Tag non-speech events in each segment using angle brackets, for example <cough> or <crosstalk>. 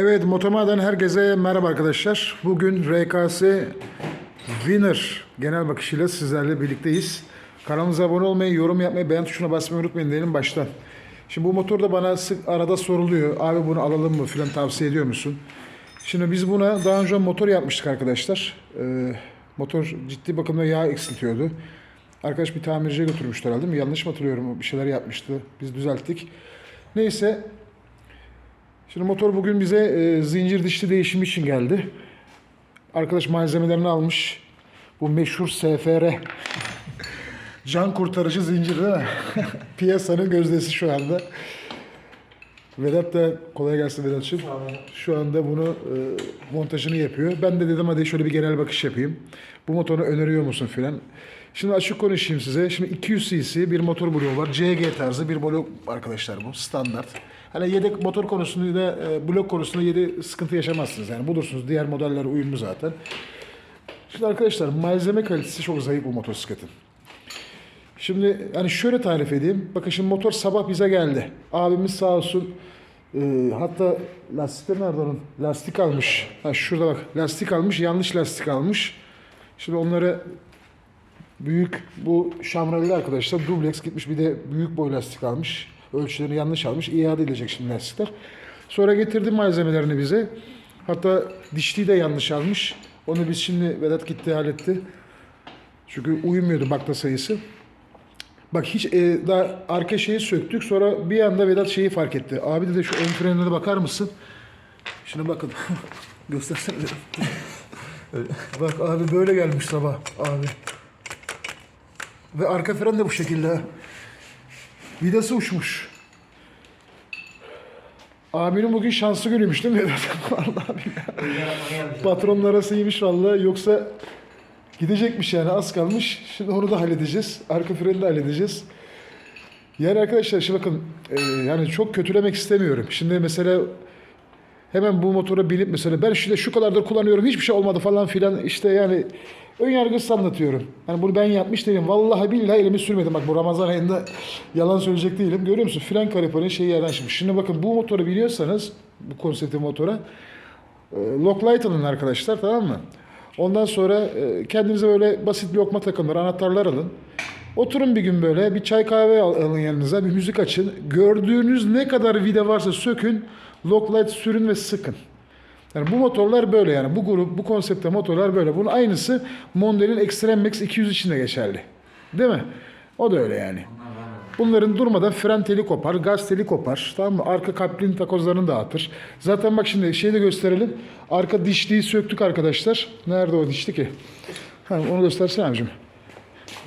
Evet Motoma'dan herkese merhaba arkadaşlar. Bugün RKS Winner genel bakışıyla sizlerle birlikteyiz. Kanalımıza abone olmayı, yorum yapmayı, beğen tuşuna basmayı unutmayın diyelim baştan. Şimdi bu motor da bana sık arada soruluyor. Abi bunu alalım mı filan tavsiye ediyor musun? Şimdi biz buna daha önce motor yapmıştık arkadaşlar. Ee, motor ciddi bakımda yağ eksiltiyordu. Arkadaş bir tamirciye götürmüştü herhalde mi? Yanlış mı hatırlıyorum? Bir şeyler yapmıştı. Biz düzelttik. Neyse Şimdi motor bugün bize e, zincir dişli değişimi için geldi. Arkadaş malzemelerini almış. Bu meşhur SFR. Can kurtarıcı zincir değil mi? <laughs> Piyasanın gözdesi şu anda. Vedat da kolay gelsin Vedat'cığım. Şu anda bunu e, montajını yapıyor. Ben de dedim hadi şöyle bir genel bakış yapayım. Bu motoru öneriyor musun filan. Şimdi açık konuşayım size. Şimdi 200 cc bir motor bloğu var. CG tarzı bir blok arkadaşlar bu. Standart. Hani yedek motor konusunda da e, blok konusunda yedi sıkıntı yaşamazsınız. Yani bulursunuz. Diğer modeller uyumlu zaten. Şimdi arkadaşlar malzeme kalitesi çok zayıf bu motosikletin. Şimdi hani şöyle tarif edeyim. Bakın şimdi motor sabah bize geldi. Abimiz sağ olsun. e, hatta lastikler nerede onun? Lastik almış. Ha şurada bak lastik almış. Yanlış lastik almış. Şimdi onları büyük bu şamreli arkadaşlar dubleks gitmiş bir de büyük boy lastik almış. Ölçülerini yanlış almış. İade edilecek şimdi lastikler. Sonra getirdi malzemelerini bize. Hatta dişliği de yanlış almış. Onu biz şimdi Vedat gitti halletti. Çünkü uyumuyordu bakta sayısı. Bak hiç e, daha arka şeyi söktük. Sonra bir anda Vedat şeyi fark etti. Abi dedi şu ön frenine bakar mısın? Şuna bakın. <laughs> Göstersene. Bak abi böyle gelmiş sabah abi. Ve arka fren de bu şekilde. Vidası uçmuş. Abinin bugün şanslı günüymüş değil mi? <laughs> Vallahi billahi. Patronun arası iyiymiş vallahi. Yoksa gidecekmiş yani az kalmış. Şimdi onu da halledeceğiz. Arka freni de halledeceğiz. Yani arkadaşlar şimdi bakın e, yani çok kötülemek istemiyorum. Şimdi mesela hemen bu motora binip mesela ben şurada şu kadardır kullanıyorum hiçbir şey olmadı falan filan işte yani ön yargısız anlatıyorum. Yani bunu ben yapmış değilim. Vallahi billahi elimi sürmedim. Bak bu Ramazan ayında yalan söyleyecek değilim. Görüyor musun? Fren kaliperin şeyi yerden çıkmış. Şimdi bakın bu motoru biliyorsanız bu konsepti motora e, Locklight alın arkadaşlar tamam mı? Ondan sonra e, kendinize böyle basit bir lokma takımları, anahtarlar alın. Oturun bir gün böyle bir çay kahve al- alın yanınıza, bir müzik açın. Gördüğünüz ne kadar vida varsa sökün, Locklight sürün ve sıkın. Yani bu motorlar böyle yani bu grup, bu konsepte motorlar böyle. Bunun aynısı Mondel'in Extreme Max 200 için de geçerli. Değil mi? O da öyle yani. Bunların durmadan fren teli kopar, gaz teli kopar. Tamam mı? Arka kaplin takozlarını dağıtır. Zaten bak şimdi şeyi de gösterelim. Arka dişliği söktük arkadaşlar. Nerede o dişli ki? Ha, onu göstersene abicim.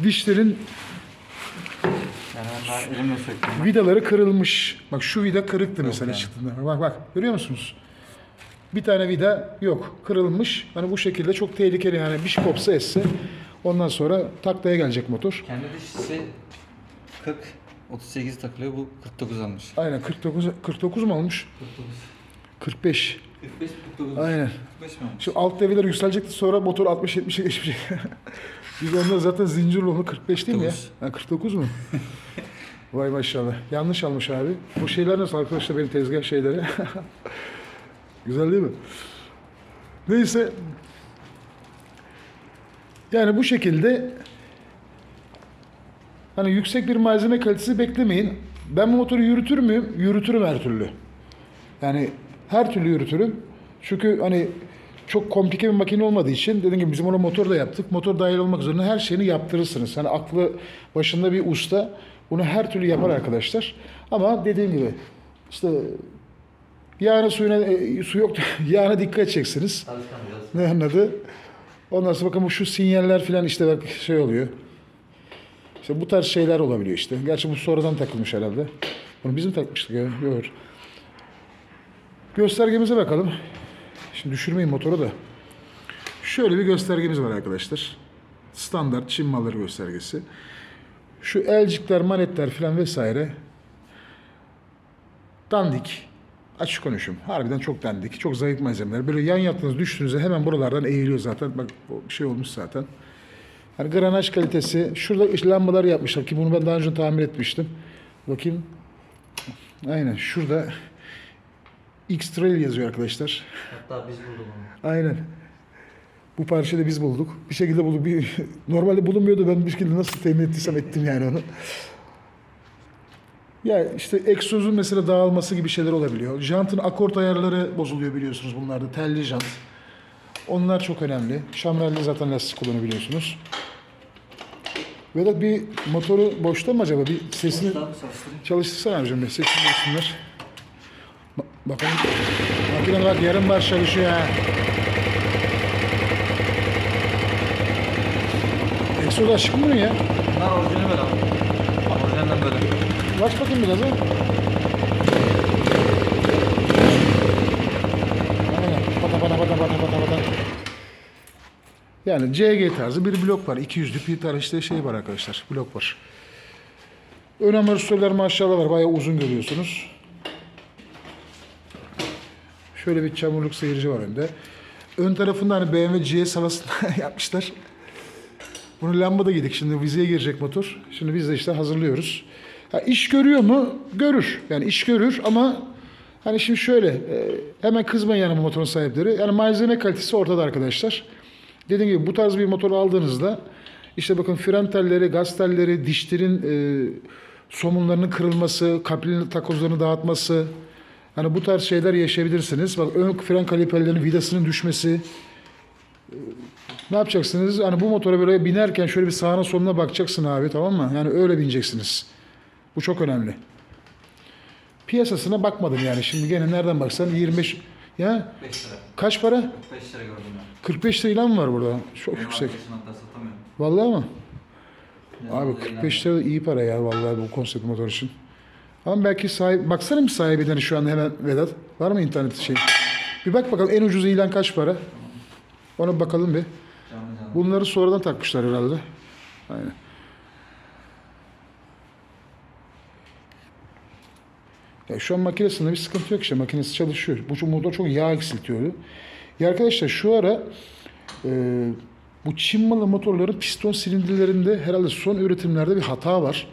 Dişlerin vidaları kırılmış. Bak şu vida kırıktı mesela çıktığında. Bak bak görüyor musunuz? Bir tane vida yok. Kırılmış. Hani bu şekilde çok tehlikeli yani bir şey kopsa etse ondan sonra taklaya gelecek motor. Kendi dişisi 40, 38 takılıyor. Bu 49 almış. Aynen 49 49 mu olmuş? 49. 45. 45, 49. Aynen. 45 mi olmuş? Şu alt devirler yükselecekti sonra motor 60-70'e geçecek. <laughs> Biz onda zaten zincir yolu 45 değil mi ya? 49. Ha, 49 mu? <laughs> Vay maşallah. Yanlış almış abi. Bu şeyler nasıl arkadaşlar benim tezgah şeyleri? <laughs> Güzel değil mi? Neyse. Yani bu şekilde hani yüksek bir malzeme kalitesi beklemeyin. Ben bu motoru yürütür müyüm? Yürütürüm her türlü. Yani her türlü yürütürüm. Çünkü hani çok komplike bir makine olmadığı için dediğim gibi bizim ona motor da yaptık. Motor dahil olmak üzere her şeyini yaptırırsınız. Hani aklı başında bir usta bunu her türlü yapar arkadaşlar. Ama dediğim gibi işte yağına suyuna e, su yok <laughs> yağına dikkat edeceksiniz. Ne anladı? Ondan sonra bakın bu şu sinyaller falan işte bak şey oluyor. İşte bu tarz şeyler olabiliyor işte. Gerçi bu sonradan takılmış herhalde. Bunu bizim takmıştık ya. Yok. Göstergemize bakalım. Şimdi düşürmeyin motoru da. Şöyle bir göstergemiz var arkadaşlar. Standart Çin malları göstergesi. Şu elcikler, manetler falan vesaire. Dandik. Açık konuşayım. Harbiden çok dandik. Çok zayıf malzemeler. Böyle yan yattığınız düştüğünüzde hemen buralardan eğiliyor zaten. Bak o şey olmuş zaten. Hani granaj kalitesi. Şurada işte lambalar yapmışlar ki bunu ben daha önce tamir etmiştim. Bakayım. Aynen şurada X-Trail yazıyor arkadaşlar. Hatta biz bulduk onu. Aynen. Bu parçayı da biz bulduk. Bir şekilde bulduk. Bir, normalde bulunmuyordu. Ben bir şekilde nasıl temin ettiysem ettim yani onu. Ya işte egzozun mesela dağılması gibi şeyler olabiliyor. Jantın akort ayarları bozuluyor biliyorsunuz bunlarda. Telli jant. Onlar çok önemli. Şamrelli zaten lastik kullanabiliyorsunuz. Vedat bir motoru boşta mı acaba? Bir sesini çalıştırsana abicim bir sesini duysunlar. Ba- bakalım. Makine bak yarım bar çalışıyor ha. Egzoz açık mı bunun ya? Bunlar orijinali böyle abi. Orijinalden böyle. Aç bakayım biraz ha. Yani CG tarzı bir blok var. 200'lük bir tane işte şey var arkadaşlar. Blok var. Ön amortisörler maşallah var. Bayağı uzun görüyorsunuz. Şöyle bir çamurluk seyirci var önde. Ön tarafında hani BMW GS havasında <laughs> yapmışlar. Bunu lambada yedik. Şimdi vizeye girecek motor. Şimdi biz de işte hazırlıyoruz. Ha, iş görüyor mu? Görür. Yani iş görür ama hani şimdi şöyle e, hemen kızmayın yani motorun sahipleri. Yani malzeme kalitesi ortada arkadaşlar. Dediğim gibi bu tarz bir motor aldığınızda işte bakın fren telleri, gaz telleri, dişlerin e, somunlarının kırılması, kaplin takozlarını dağıtması hani bu tarz şeyler yaşayabilirsiniz. Bak ön fren kaliperlerinin vidasının düşmesi, ne yapacaksınız? Hani bu motora böyle binerken şöyle bir sağına soluna bakacaksın abi tamam mı? Yani öyle bineceksiniz. Bu çok önemli. Piyasasına bakmadım yani. Şimdi gene nereden baksan 25 ya 5 lira. kaç para? 45 lira gördüm ben. 45 lira mı var burada? Çok Benim yüksek. arkadaşım hatta satamıyorum. Vallahi mı? Yani Abi o da 45 lira da iyi para ya vallahi bu konsept motor için. Ama belki sahip, baksana bir sahibinden şu an hemen Vedat. Var mı internet şey? Bir bak bakalım en ucuz ilan kaç para? Ona bakalım bir. Canlı canlı. Bunları sonradan takmışlar herhalde. Aynen. Ya şu an makinesinde bir sıkıntı yok işte. Makinesi çalışıyor. Bu motor çok yağ eksiltiyordu. Ya arkadaşlar şu ara e, bu Çin malı motorların piston silindirlerinde herhalde son üretimlerde bir hata var.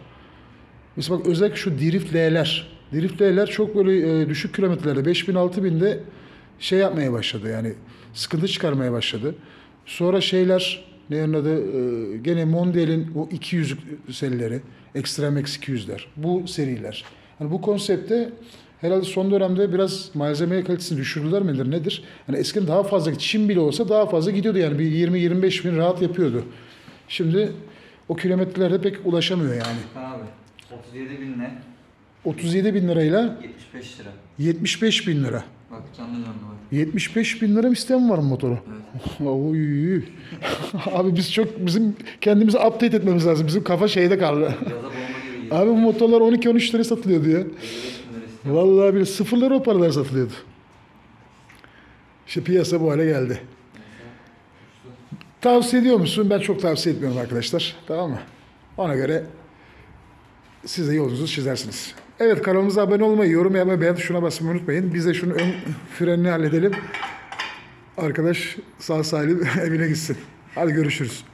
Mesela bak özellikle şu drift L'ler. Drift L'ler çok böyle e, düşük kilometrelerde 5000 6000'de şey yapmaya başladı yani sıkıntı çıkarmaya başladı. Sonra şeyler ne adı e, gene Mondial'in o 200 serileri Extreme X 200'ler bu seriler. Hani bu konsepte herhalde son dönemde biraz malzeme kalitesini düşürdüler midir nedir? Hani eskiden daha fazla Çin bile olsa daha fazla gidiyordu yani bir 20-25 bin rahat yapıyordu. Şimdi o kilometrelerde pek ulaşamıyor yani. Abi 37 bin ne? 37 bin lirayla 75 lira. 75 bin lira. Bak canlı canlı bak. 75 bin lira isteyen var mı motoru? Evet. <laughs> Oy. <laughs> Abi biz çok bizim kendimizi update etmemiz lazım. Bizim kafa şeyde kaldı. Abi bu motorlar 12-13 liraya satılıyordu ya. 55 bin lira istiyor. Vallahi bir sıfırları o paralar satılıyordu. İşte piyasa bu hale geldi. Tavsiye ediyor musun? Ben çok tavsiye etmiyorum arkadaşlar. Tamam mı? Ona göre siz de yolunuzu çizersiniz. Evet kanalımıza abone olmayı, yorum yapmayı, beğen tuşuna basmayı unutmayın. Biz de şunu ön frenini halledelim. Arkadaş sağ salim <laughs> evine gitsin. Hadi görüşürüz.